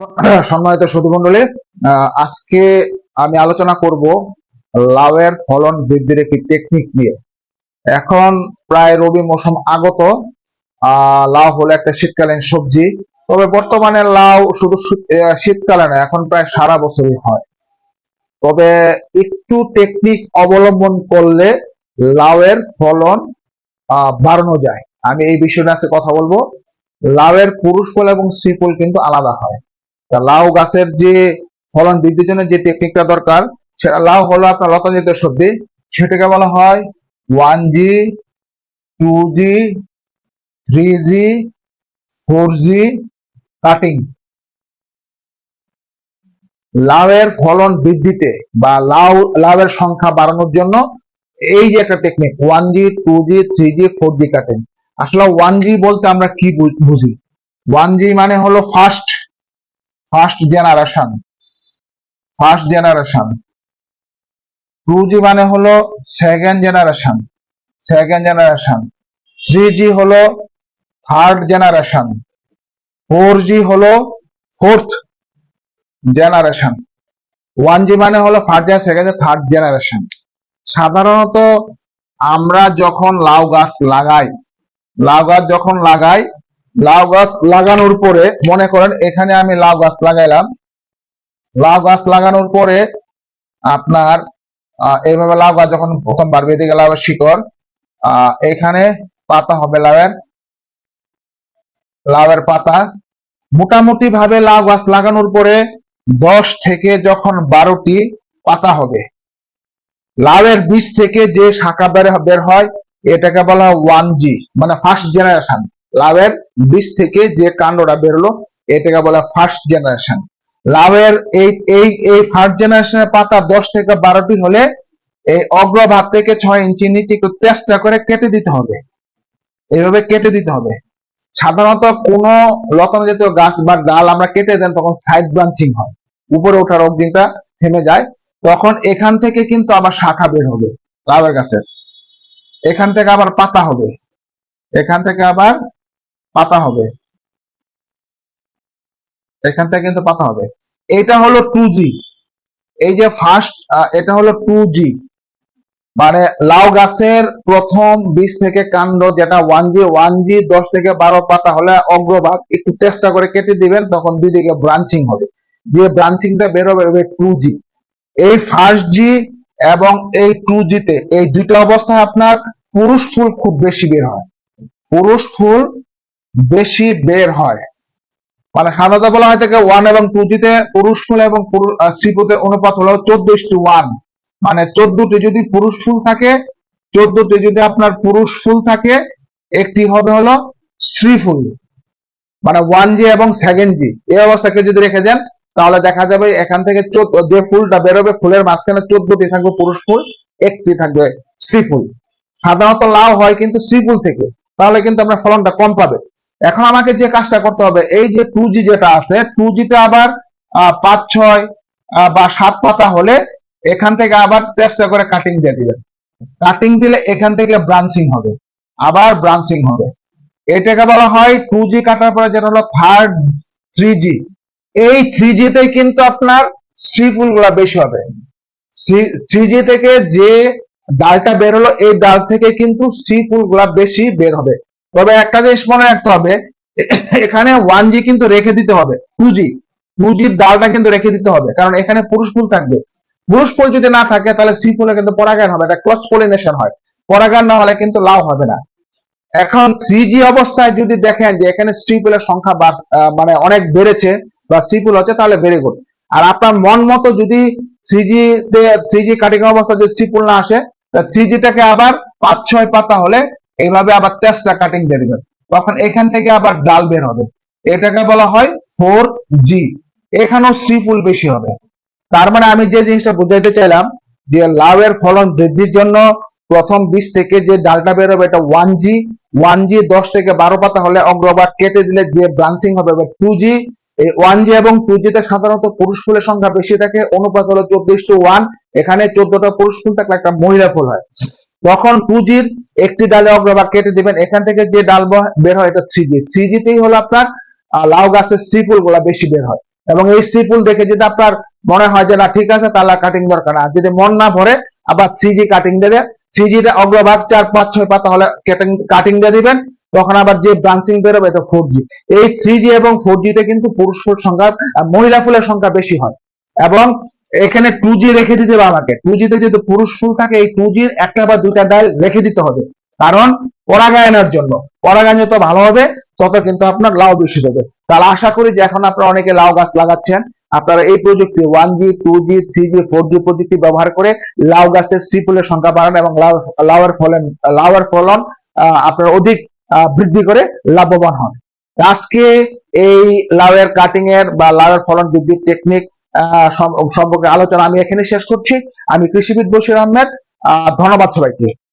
সম্মানিত সুধীমণ্ডলী আজকে আমি আলোচনা করব লাউয়ের ফলন বৃদ্ধির একটি টেকনিক নিয়ে। এখন প্রায় রবি মৌসুম আগত লাউ হলো একটা শীতকালীন সবজি। তবে বর্তমানে লাউ শুধু শীতকালে না, এখন প্রায় সারা বছরই হয়। তবে একটু টেকনিক অবলম্বন করলে লাউয়ের ফলন বাড়ানো যায়। আমি এই বিষয়টা আজকে কথা বলব। লাউয়ের পুরুষ ফল এবং স্ত্রী ফুল কিন্তু আলাদা হয়। লাউ গাছের যে ফলন বৃদ্ধির জন্য যে টেকনিকটা দরকার, সেটা লাউ হলো আপনার লতা জাতীয় সবজি। সেটাকে বলা হয় one G two G three G four G cutting লাউয়ের ফলন বৃদ্ধিতে বা লাউ, লাউয়ের সংখ্যা বাড়ানোর জন্য এই যে একটা technique one G two G three G four G cutting আসলে ওয়ান জি বলতে আমরা কি বুঝি ওয়ান জি মানে হলো first first generation first generation two G মানে হলো second generation second generation three G হলো থার্ড জেনারেশন ফোর জি হলো ফোর্থ জেনারেশন ওয়ান জি মানে হলো first generation second third generation সাধারণত আমরা যখন লাউ গাছ লাগাই, লাউ গাছ যখন লাগাই লাউ গাছ লাগানোর পরে মনে করেন এখানে আমি লাউ গাছ লাগাইলাম। লাউ গাছ লাগানোর পরে আপনার এইভাবে লাউ গাছ যখন প্রথমবার বেঁধে গেল আবার শিকড় এখানে পাতা হবে লাউয়ের। লাউয়ের পাতা। মোটামুটি ভাবে লাউ গাছ লাগানোর পরে দশ থেকে যখন বারোটি পাতা হবে। লাউয়ের বীজ থেকে যে শাখা বের হয় এটাকে বলা ওয়ান জি মানে ফার্স্ট জেনারেশন লাউয়ের বীজ থেকে যে কাণ্ডটা বেরোলো, এটাকে বলা ফার্স্ট জেনারেশন লাউয়ের এই এই এই ফার্স্ট জেনারেশনের পাতা দশ থেকে বারোটি হলে এই অগ্রভাগ থেকে ছয় ইঞ্চি নিচে একটু চেষ্টা করে কেটে দিতে হবে। এইভাবে কেটে দিতে হবে। সাধারণত কোন লতানো জাতীয় গাছ বা ডাল আমরা কেটে দেন, তখন সাইড ব্রাঞ্চিং হয়। উপরে ওঠার অগ্নিটা থেমে যায়। তখন এখান থেকে কিন্তু আবার শাখা বের হবে লাউয়ের গাছের। এখান থেকে আবার পাতা হবে। এখান থেকে আবার পাতা হবে। এখান থেকে কিন্তু পাতা হবে। এটা হলো টু জি এই যে ফার্স্ট এটা হলো টু জি মানে লাউ গাছের প্রথম বীজ থেকে কাণ্ড যেটা ওয়ান জি ওয়ান জি দশ থেকে বারো পাতা হলে অগ্রভাগ, একটু চেষ্টা করে কেটে দিবেন, তখন দুই দিকে ব্রাঞ্চিং হবে যে ব্রাঞ্চিংটা বেরোবে টু জি এই ফার্স্ট জি এবং এই টু জিতে এই দুইটা অবস্থায় আপনার পুরুষ ফুল খুব বেশি বের হয়। পুরুষ ফুল বেশি বের হয়। মানে সাধারণত বলা হয় থাকে ওয়ান এবং টু জিতে পুরুষ ফুল এবং স্ত্রী ফুলের অনুপাত হলো চোদ্দ টু ওয়ান মানে চোদ্দটি যদি পুরুষ ফুল থাকে, চোদ্দটি যদি আপনার পুরুষ ফুল থাকে, একটি হবে হলো স্ত্রী ফুল। মানে ওয়ান জি এবং সেকেন্ড জি এই অবস্থাকে যদি রেখে দেন, তাহলে দেখা যাবে এখান থেকে যে ফুলটা বেরোবে, ফুলের মাঝখানে চোদ্দটি থাকবে পুরুষ ফুল, একটি থাকবে স্ত্রী ফুল। সাধারণত লাউ হয় কিন্তু স্ত্রী ফুল থেকে। তাহলে কিন্তু আপনার ফলনটা কম পাবে। এখন আমাকে যে কাজটা করতে হবে, এই যে টু জি যেটা আছে টু জিতে আবার পাঁচ, ছয় বা সাত পাতা হলে এখান থেকে আবার চেষ্টা করে কাটিং দিয়ে দিবেন। কাটিং দিলে এখান থেকে ব্রাঞ্চিং হবে, আবার ব্রাঞ্চিং হবে। এটাকে বলা হয় টু জি কাটার পরে যেটা হলো থার্ড থ্রি জি এই থ্রি জিতেই কিন্তু আপনার স্ত্রী ফুলগুলা বেশি হবে। থ্রি জি থেকে যে ডালটা বের হলো, এই ডাল থেকে কিন্তু স্ত্রী ফুলগুলা বেশি বের হবে। তবে একটা জিনিস মনে রাখতে হবে, এখানে ওয়ান জি কিন্তু রেখে দিতে হবে টু জি টু জির ডালটা কিন্তু রেখে দিতে হবে, কারণ এখানে পুরুষ ফুল থাকবে। পুরুষ ফুল যদি না থাকে, তাহলে স্ত্রী ফুলে কিন্তু পরাগায়ন হবে, এটা ক্রস পলিনেশন হয়। পরাগায়ন না হলে কিন্তু লাউ হবে না। এখন থ্রি অবস্থায় যদি দেখেন যে এখানে স্ত্রী ফুলের সংখ্যা বাড়- মানে অনেক বেড়েছে বা স্ত্রী ফুল হচ্ছে, তাহলে ভেরি গুড আর আপনার মন মতো যদি three G three G cutting অবস্থা যদি স্ত্রী ফুল না আসে থ্রি জিটাকে আবার পাঁচ, ছয় পাতা হলে এইভাবে আবার তেসরা কাটিং দিয়ে দিবেন। তখন এখান থেকে আবার ডাল বের হবে। এটাকে বলা হয় ফোর জি এখানেও স্ত্রী ফুল বেশি হবে। তার মানে আমি যে জিনিসটা বুঝাইতে চাইলাম যে লাউয়ের ফলন বৃদ্ধির জন্য প্রথম বীজ থেকে যে ডালটা বেরোবে এটা ওয়ান জি ওয়ান জি দশ থেকে বারো পাতা হলে অগ্রভাগ কেটে দিলে যে ব্রাঞ্চিং হবে টু জি এই ওয়ান জি এবং টু জিতে সাধারণত পুরুষ ফুলের সংখ্যা বেশি থাকে, অনুপাত হলো চব্বিশ টু ওয়ান এখানে চোদ্দটা পুরুষ ফুল থাকলে একটা মহিলা ফুল হয়। তখন টু জির একটি ডালে অগ্রভাগ কেটে দিবেন। এখান থেকে যে ডাল বের হয় এটা থ্রি জি। থ্রি জিতেই হলো আপনার লাউ গাছের স্ত্রী ফুলগুলা বেশি বের হয়। এবং এই স্ত্রী ফুল দেখে যদি আপনার মনে হয় যে, না, ঠিক আছে, তাহলে কাটিং দরকার না। যদি মন না ভরে, আবার থ্রি জি কাটিং দেয় থ্রি জিটা অগ্রভাগ চার, পাঁচ, ছয় পাতা হলে কাটিং দিয়ে দিবেন। তখন আবার যে ব্রাঞ্চিং বেরোবে এটা ফোর জি। এই থ্রি জি এবং ফোর জিতে কিন্তু পুরুষ ফুল সংখ্যা মহিলা ফুলের সংখ্যা বেশি হয়। এবং এখানে টু জি রেখে দিতে হবে আমাকে। টু জিতে যদি পুরুষ ফুল থাকে, এই টু জির একটা বা দুটা ডাল রেখে দিতে হবে। কারণ পরাগায়নের জন্য। পরাগায়ন যত ভালো হবে, তত কিন্তু আপনার লাউ বেশি দেবে তাহলে আশা করি যে এখন আপনারা অনেকে লাউ গাছ লাগাচ্ছেন। আপনারা এই প্রযুক্তি one G two G three G four G প্রযুক্তি ব্যবহার করে লাউ গাছের স্ত্রী ফুলের সংখ্যা বাড়ান এবং লাউ, লাউয়ের ফলন লাউয়ের ফলন আপনারা অধিক বৃদ্ধি করে লাভবান হন। আজকে এই লাউয়ের কাটিং এর বা লাউয়ের ফলন বৃদ্ধির টেকনিক সম্পর্কে আলোচনা আমি এখানে শেষ করছি। আমি কৃষিবিদ বসির আহমেদ। আহ, ধন্যবাদ সবাইকে।